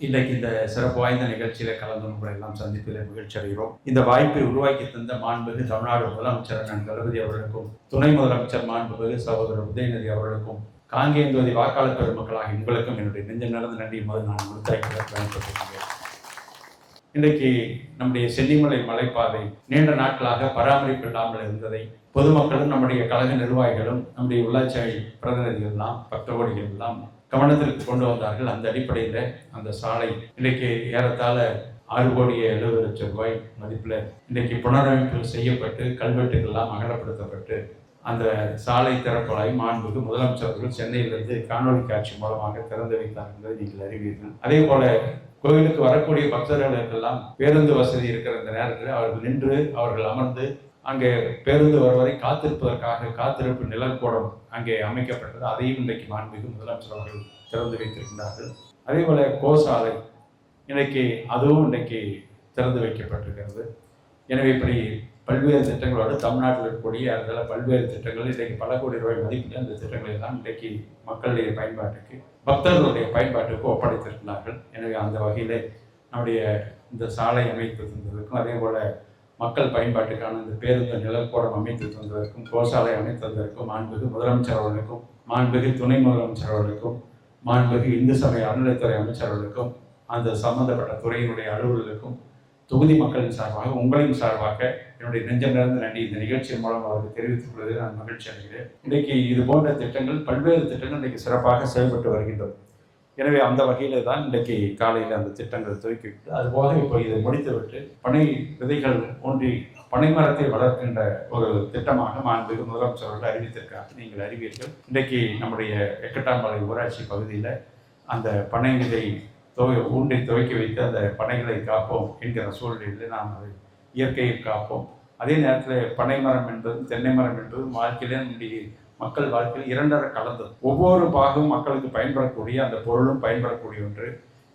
இன்றைக்கு இந்த சிறப்பு வாய்ந்த நிகழ்ச்சியில் கலந்து உங்களை எல்லாம் சந்திப்பதில் மகிழ்ச்சி அடைகிறோம். இந்த வாய்ப்பை உருவாக்கி தந்த மாண்புமிகு தமிழ்நாடு முதலமைச்சர் அண்ணன் தளபதி அவர்களுக்கும் துணை முதலமைச்சர் மாண்புமிகு சகோதரர் உதயநிதி அவர்களுக்கும் காங்கேந்தோதி வாக்காளர் பெருமக்களாக உங்களுக்கும் என்னுடைய நெஞ்சம் நடந்த நன்றி முதல் நான் முழுத்தாய்க்கு பயன்படுத்துகிறேன். இன்றைக்கு நம்முடைய சென்னிமலை மலைப்பாதை நீண்ட நாட்களாக பராமரிப்பு இல்லாமல் இருந்ததை பொதுமக்களும் நம்முடைய கழக நிர்வாகிகளும் நம்முடைய உள்ளாட்சி பிரதிநிதிகள் எல்லாம் பக்தகோடிகள் எல்லாம் கவனத்திற்கு கொண்டு வந்தார்கள். அந்த அடிப்படையில் அந்த சாலை இன்றைக்கு ஏறத்தாழ ஆறு கோடி எழுபது லட்சம் ரூபாய் மதிப்பில் இன்றைக்கு புனரமைப்பு செய்யப்பட்டு கல்வெட்டுகள்லாம் அகலப்படுத்தப்பட்டு அந்த சாலை திறப்பலாய் மாண்புக்கு முதலமைச்சர் அவர்கள் சென்னையிலிருந்து காணொலி காட்சி மூலமாக திறந்து வைத்தார் என்பதை நீங்கள் அறிவீர்கள். அதே போல கோவிலுக்கு வரக்கூடிய பக்தர்களுக்கெல்லாம் பேருந்து வசதி இருக்கிற இந்த நேரத்தில் அவர்கள் நின்று அவர்கள் அமர்ந்து அங்கே பேருந்து வருவதை காத்திருப்பதற்காக காத்திருப்பு நிலக்கூடம் அங்கே அமைக்கப்பட்டது. அதையும் இன்றைக்கு மாண்புமிகு முதலமைச்சர் அவர்கள் திறந்து வைத்திருக்கின்றார்கள். அதே போல கோசாலை இன்றைக்கு அதுவும் இன்றைக்கு திறந்து வைக்கப்பட்டிருக்கிறது. எனவே இப்படி பல்வேறு திட்டங்களோடு தமிழ்நாட்டில் இருக்கக்கூடிய அதில் பல்வேறு திட்டங்கள் இன்றைக்கு பல கோடி ரூபாய் மதிப்பில் அந்த திட்டங்களை தான் இன்றைக்கு மக்களுடைய பயன்பாட்டுக்கு பக்தர்களுடைய பயன்பாட்டுக்கு ஒப்படைத்திருக்கிறார்கள். எனவே அந்த வகையில் நம்முடைய இந்த சாலை அமைத்து தந்ததற்கும் அதே போல மக்கள் பயன்பாட்டுக்கான இந்த பேருந்து நிலப்போரம் அமைத்து தந்ததற்கும் கோசாலை அமைத்ததற்கும் மாண்புகு முதலமைச்சர் அவர்களுக்கும் மாண்புகு துணை முதலமைச்சர் அவர்களுக்கும் மாண்புகு இந்து சமய அறநிலைத்துறை அமைச்சர் அவர்களுக்கும் அந்த சம்பந்தப்பட்ட துறையினுடைய அலுவலர்களுக்கும் தொகுதி மக்களின் சார்பாக உங்களின் சார்பாக என்னுடைய நெஞ்சம் நிறைந்த நன்றி. இந்த நிகழ்ச்சியின் மூலம் அவருக்கு தெரிவித்துக் கொள்வதில் நான் மகிழ்ச்சி அடைகிறேன். இன்றைக்கு இது போன்ற திட்டங்கள் பல்வேறு திட்டங்கள் இன்றைக்கு சிறப்பாக செயல்பட்டு வருகின்றது எனவே அந்த வகையில் தான் இன்றைக்கு காலையில் அந்த திட்டங்கள் துவக்கிவிட்டு அதுபோக இப்போ இதை முடித்துவிட்டு பனை விதைகள் ஒன்றி பனை மரத்தை வளர்க்கின்ற ஒரு திட்டமாக மாண்புமிகு முதலமைச்சர் அவர்கள் அறிவித்திருக்காங்க நீங்கள் அறிவீர்கள் இன்றைக்கு நம்முடைய எக்கட்டாம்பாளை ஊராட்சி பகுதியில் அந்த பனை விதை துவை ஊண்டை துவக்கி வைத்து அந்த பனைகளை காப்போம் என்கிற சூழ்நிலையில் நாம் அதை இயற்கையை காப்போம். அதே நேரத்தில் பனை மரம் என்பதும் தென்னை மரம் என்பதும் வாழ்க்கையிலே நம்முடைய மக்கள் வாழ்க்கையில் இரண்டரை கலந்தது. ஒவ்வொரு பாகம் மக்களுக்கு பயன்படக்கூடிய அந்த பொருளும் பயன்படக்கூடிய ஒன்று.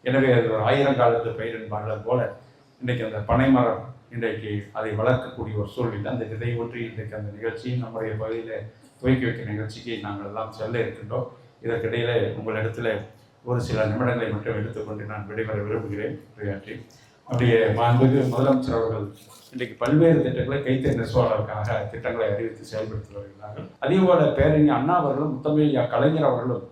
எனவே அது ஒரு ஆயிரம் காலத்து பயிர் என்பார்கள் போல இன்றைக்கு அந்த பனைமரம் இன்றைக்கு அதை வளர்க்கக்கூடிய ஒரு சூழ்நிலை அந்த விதை ஒன்றி இன்றைக்கு அந்த நிகழ்ச்சி நம்முடைய பகுதியில் துவக்கி வைக்கிற நிகழ்ச்சிக்கு நாங்கள் எல்லாம் செல்ல இருக்கின்றோம். இதற்கிடையில் உங்களிடத்தில் ஒரு சில நிமிடங்களை மட்டும் எடுத்துக்கொண்டு நான் விடைபெற விரும்புகிறேன். உரையாற்றி அப்படியே மாண்புமிகு முதலமைச்சர் அவர்கள் இன்றைக்கு பல்வேறு திட்டங்களை கைத்தறி நெசவாளருக்காக திட்டங்களை அறிவித்து செயல்படுத்தி வருகிறார்கள். அதே போல பேரறிஞர் அண்ணா அவர்களும் முத்தமிழ் கலைஞர் அவர்களும்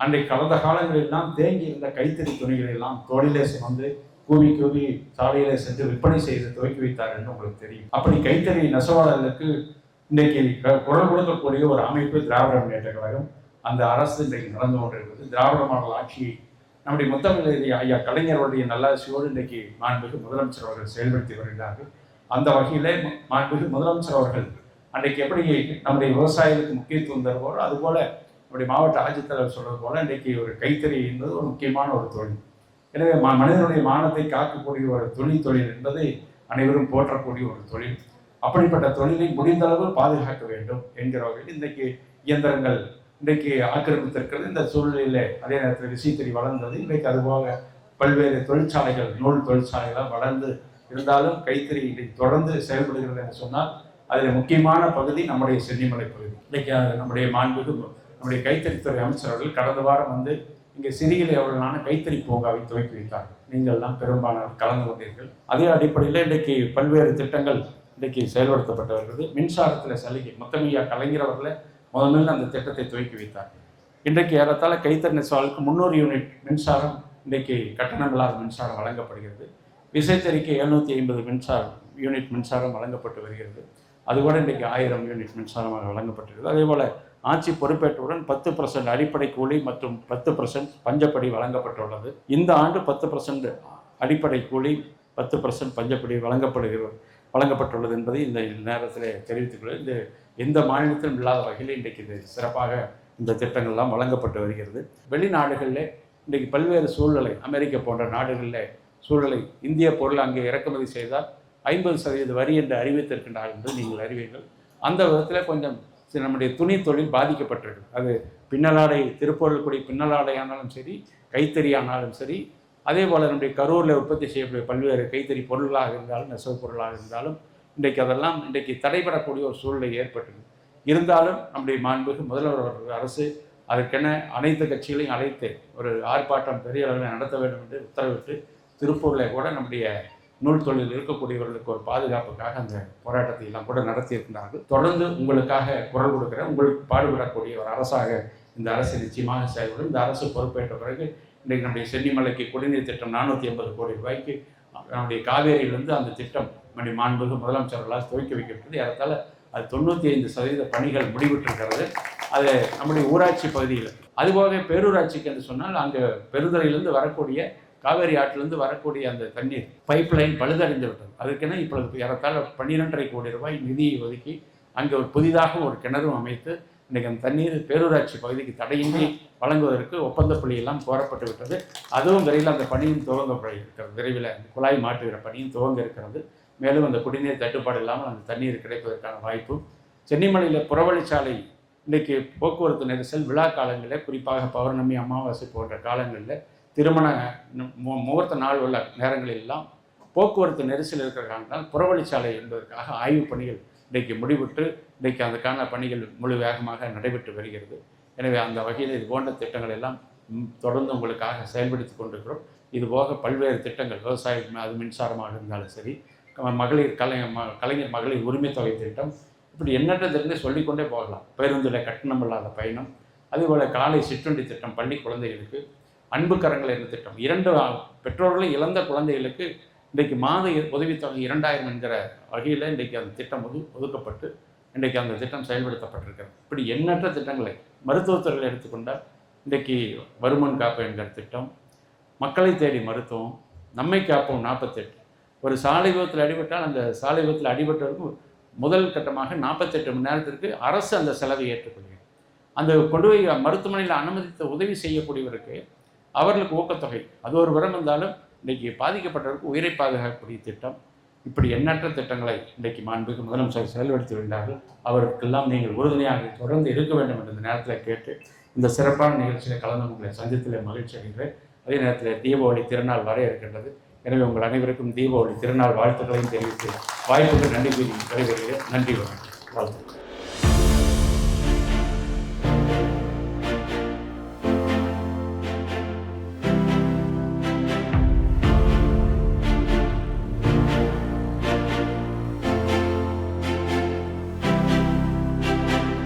அன்றைக்கு கடந்த காலங்களெல்லாம் தேங்கி இருந்த கைத்தறி துணிகளை எல்லாம் தோளிலே சுமந்து கூவி கூவி சாலையிலே சென்று விற்பனை செய்து துவக்கி வைத்தார் என்று உங்களுக்கு தெரியும். அப்படி கைத்தறி நெசவாளர்களுக்கு இன்றைக்கு குரல் கொடுக்கக்கூடிய ஒரு அமைப்பு திராவிட முன்னேற்ற கழகம். அந்த அரசு இன்றைக்கு நடந்து கொண்டிருக்கிறது. திராவிட மாடல் ஆட்சியை நம்முடைய முத்தமிழ் ஐயா கலைஞருடைய நல்லாசியோடு இன்றைக்கு மாண்புக்கு முதலமைச்சர் அவர்கள் செயல்படுத்தி வருகிறார்கள். அந்த வகையிலே ம- முதலமைச்சர் அவர்கள் அன்றைக்கு எப்படி நம்முடைய விவசாயத்துக்கு முக்கியத்துவம் தருவாரோ அதுபோல நம்முடைய மாவட்ட ஆட்சித்தலைவர் சொல்றது போல இன்றைக்கு ஒரு கைத்தறி என்பது ஒரு முக்கியமான ஒரு தொழில். எனவே மா மனிதனுடைய மானத்தை காக்கக்கூடிய ஒரு தொழில் தொழில் என்பதை அனைவரும் போற்றக்கூடிய ஒரு தொழில். அப்படிப்பட்ட தொழிலை முடிந்த அளவு பாதுகாக்க வேண்டும் என்கிற வகையில் இன்றைக்கு இயந்திரங்கள் இன்றைக்கு ஆக்கிரமித்திருக்கிறது. இந்த சூழ்நிலையில் அதே நேரத்தில் விசைத்தறி வளர்ந்தது. இன்றைக்கு அதுபோக பல்வேறு தொழிற்சாலைகள் நூல் தொழிற்சாலைகளாக வளர்ந்து இருந்தாலும் கைத்தறி இன்றைக்கு தொடர்ந்து செயல்படுகிறது என்று சொன்னால் அதில் முக்கியமான பகுதி நம்முடைய சென்னிமலை பகுதி. இன்றைக்கு நம்முடைய மாண்புக்கு நம்முடைய கைத்தறித்துறை அமைச்சர் அவர்கள் கடந்த வாரம் வந்து இங்கே சிறியிலே அவர்களான கைத்தறி பூங்காவை துவக்கி வைத்தார்கள் நீங்கள்லாம் பெரும்பாலும் பெரும்பாலான கலந்து கொண்டீர்கள். அதே அடிப்படையில் இன்றைக்கு பல்வேறு திட்டங்கள் இன்றைக்கு செயல்படுத்தப்பட்டு வருகிறது. மின்சாரத்தில் சலுகை மொத்தமையா கலைஞர் அவர்களை முதல்ல அந்த திட்டத்தை துவக்கி வைத்தார் இன்றைக்கு ஏறத்தாழ கைத்தறி நெசவாளுக்கு முந்நூறு யூனிட் மின்சாரம் இன்றைக்கு கட்டணமில்லாத மின்சாரம் வழங்கப்படுகிறது. விசைத்தறிக்கு எழுநூற்றி ஐம்பது மின்சாரம் யூனிட் மின்சாரம் வழங்கப்பட்டு வருகிறது. அது கூட இன்றைக்கு ஆயிரம் யூனிட் மின்சாரமாக வழங்கப்பட்டிருக்கிறது. அதே போல் ஆட்சி பொறுப்பேற்றவுடன் பத்து பர்சன்ட் அடிப்படை கூலி மற்றும் பத்து பர்சன்ட் பஞ்சப்படி வழங்கப்பட்டுள்ளது. இந்த ஆண்டு பத்து பர்சன்ட் அடிப்படை கூலி பத்து பர்சன்ட் பஞ்சப்படி வழங்கப்படுகிறது வழங்கப்பட்டுள்ளது என்பதை இந்த நேரத்தில் தெரிவித்துக்கொள்ள இந்த எந்த மாநிலத்திலும் இல்லாத வகையில் இன்றைக்கு இது சிறப்பாக இந்த திட்டங்கள்லாம் வழங்கப்பட்டு வருகிறது. வெளிநாடுகளில் இன்றைக்கு பல்வேறு சூழ்நிலை அமெரிக்கா போன்ற நாடுகளில் சூழ்நிலை இந்திய பொருள் அங்கே இறக்குமதி செய்தால் ஐம்பது சதவீத வரி என்று அறிவித்திருக்கின்றார் என்று நீங்கள் அறிவீர்கள். அந்த விதத்தில் கொஞ்சம் நம்முடைய துணி தொழில் பாதிக்கப்பட்டிருக்கு. அது பின்னலாடை திருப்பொருள் பின்னலாடை ஆனாலும் சரி கைத்தறி ஆனாலும் சரி அதே போல் நம்முடைய கரூரில் உற்பத்தி செய்யக்கூடிய பல்வேறு கைத்தறி பொருள்களாக இருந்தாலும் நெசவு பொருளாக இருந்தாலும் இன்றைக்கு அதெல்லாம் இன்றைக்கு தடைபடக்கூடிய ஒரு சூழ்நிலை ஏற்பட்டது இருந்தாலும் நம்முடைய மாண்புக்கு முதல்வர் அரசு அதற்கென அனைத்து கட்சிகளையும் அழைத்து ஒரு ஆர்ப்பாட்டம் பெரிய அளவில் நடத்த வேண்டும் என்று உத்தரவிட்டு திருப்பூரில் கூட நம்முடைய நூல் தொழில் இருக்கக்கூடியவர்களுக்கு ஒரு பாதுகாப்புக்காக அந்த போராட்டத்தை எல்லாம் கூட நடத்தியிருக்கிறார்கள். தொடர்ந்து உங்களுக்காக குரல் கொடுக்கிற உங்களுக்கு பாடுபடக்கூடிய ஒரு அரசாக இந்த அரசு நிச்சயமாக செயல்படும். இந்த அரசு பொறுப்பேற்ற பிறகு இன்றைக்கு நம்முடைய சென்னிமலைக்கு குடிநீர் திட்டம் நானூற்றி ஐம்பது கோடி ரூபாய்க்கு நம்முடைய காவேரியிலிருந்து அந்த திட்டம் நம்முடைய மாண்புகு முதலமைச்சர்களால் துவக்கி வைக்கப்பட்டது. ஏறத்தால் அது தொண்ணூற்றி ஐந்து சதவீத பணிகள் முடிவிட்டிருக்கிறது அது நம்முடைய ஊராட்சி பகுதியில் அதுபோக பேரூராட்சிக்கு என்று சொன்னால் அங்கே பெருந்துறையிலிருந்து வரக்கூடிய காவேரி ஆற்றிலிருந்து வரக்கூடிய அந்த தண்ணீர் பைப் லைன் பழுதடைந்து விட்டது. அதுக்கென இப்பொழுது ஏறத்தாழ பன்னிரெண்டரை கோடி ரூபாய் நிதியை ஒதுக்கி அங்கே ஒரு புதிதாக ஒரு கிணறும் அமைத்து இன்றைக்கு அந்த தண்ணீர் பேரூராட்சி பகுதிக்கு தடையின்றி வழங்குவதற்கு ஒப்பந்த புள்ளியெல்லாம் கோரப்பட்டு விட்டது. அதுவும் விரைவில் அந்த பணியும் துவங்கப்பட இருக்கிறது. விரைவில் அந்த குழாய் மாற்றுகிற பணியும் துவங்க இருக்கிறது. மேலும் அந்த குடிநீர் தட்டுப்பாடு இல்லாமல் அந்த தண்ணீர் கிடைப்பதற்கான வாய்ப்பும் சென்னிமலையில் புறவழிச்சாலை இன்றைக்கு போக்குவரத்து நெரிசல் விழா காலங்களில் குறிப்பாக பௌர்ணமி அமாவாசை போன்ற காலங்களில் திருமண முகூர்த்த நாள் உள்ள நேரங்களிலெல்லாம் போக்குவரத்து நெரிசல் இருக்கிற காரணத்தால் புறவழிச்சாலை என்பதற்காக ஆய்வுப் பணிகள் இன்றைக்கு முடிவிட்டு இன்றைக்கு அதுக்கான பணிகள் முழு வேகமாக நடைபெற்று வருகிறது. எனவே அந்த வகையில் இது போன்ற திட்டங்கள் எல்லாம் தொடர்ந்து உங்களுக்காக செயல்படுத்தி கொண்டிருக்கிறோம். இது போக பல்வேறு திட்டங்கள் விவசாயம் அது மின்சாரமாக இருந்தாலும் சரி மகளிர் கலை ம கலைஞர் மகளிர் உரிமை தொகை திட்டம் இப்படி எண்ணற்ற சொல்லிக்கொண்டே போகலாம். பேருந்தில் கட்டணம் இல்லாத பயணம் அதேபோல் காலை சிற்றுண்டி திட்டம் பள்ளி குழந்தைகளுக்கு அன்பு கரங்கள் என்ற திட்டம் இரண்டு பெற்றோர்களும் பெற்றோர்களை இழந்த குழந்தைகளுக்கு இன்றைக்கு மாத உதவித்தொகை இரண்டாயிரம் என்கிற வகையில் இன்றைக்கு அந்த திட்டம் ஒது ஒதுக்கப்பட்டு இன்றைக்கு அந்த திட்டம் செயல்படுத்தப்பட்டிருக்கிறது. இப்படி எண்ணற்ற திட்டங்களை மருத்துவத்துறையில் எடுத்துக்கொண்டால் இன்றைக்கு வருமன் காப்பு என்கிற திட்டம் மக்களை தேடி மருத்துவம் நம்மை காப்போம் நாற்பத்தெட்டு ஒரு சாலை விபத்தில் அடிபட்டால் அந்த சாலை விபத்தில் அடிபட்டவருக்கும் முதல் கட்டமாக நாற்பத்தெட்டு மணி நேரத்திற்கு அரசு அந்த செலவை ஏற்றுக்கொள்கிறது. அந்த கொண்டு போய் மருத்துவமனையில் அனுமதித்த உதவி செய்யக்கூடியவருக்கு அவர்களுக்கு ஊக்கத்தொகை. அது ஒரு விரம் இருந்தாலும் இன்றைக்கி பாதிக்கப்பட்டவருக்கு உயிரை பாதுகாக்கக்கூடிய திட்டம். இப்படி எண்ணற்ற திட்டங்களை இன்றைக்கு மாண்புக்கு முதலமைச்சர் செயல்படுத்தி வருகிறார்கள். அவருக்கெல்லாம் நீங்கள் உறுதுணையாக தொடர்ந்து இருக்க வேண்டும் என்ற நேரத்தில் கேட்டு இந்த சிறப்பான நிகழ்ச்சியில் கலந்து உங்களை சந்தித்தில் மகிழ்ச்சி அடைகிறேன். அதே நேரத்தில் தீபாவளி திருநாள் வர இருக்கின்றது. எனவே உங்கள் அனைவருக்கும் தீபாவளி திருநாள் வாழ்த்துக்களையும் தெரிவித்து வாய்ப்புக்கு நன்றி கூறி நன்றி வணக்கம். வாழ்த்துக்கள்.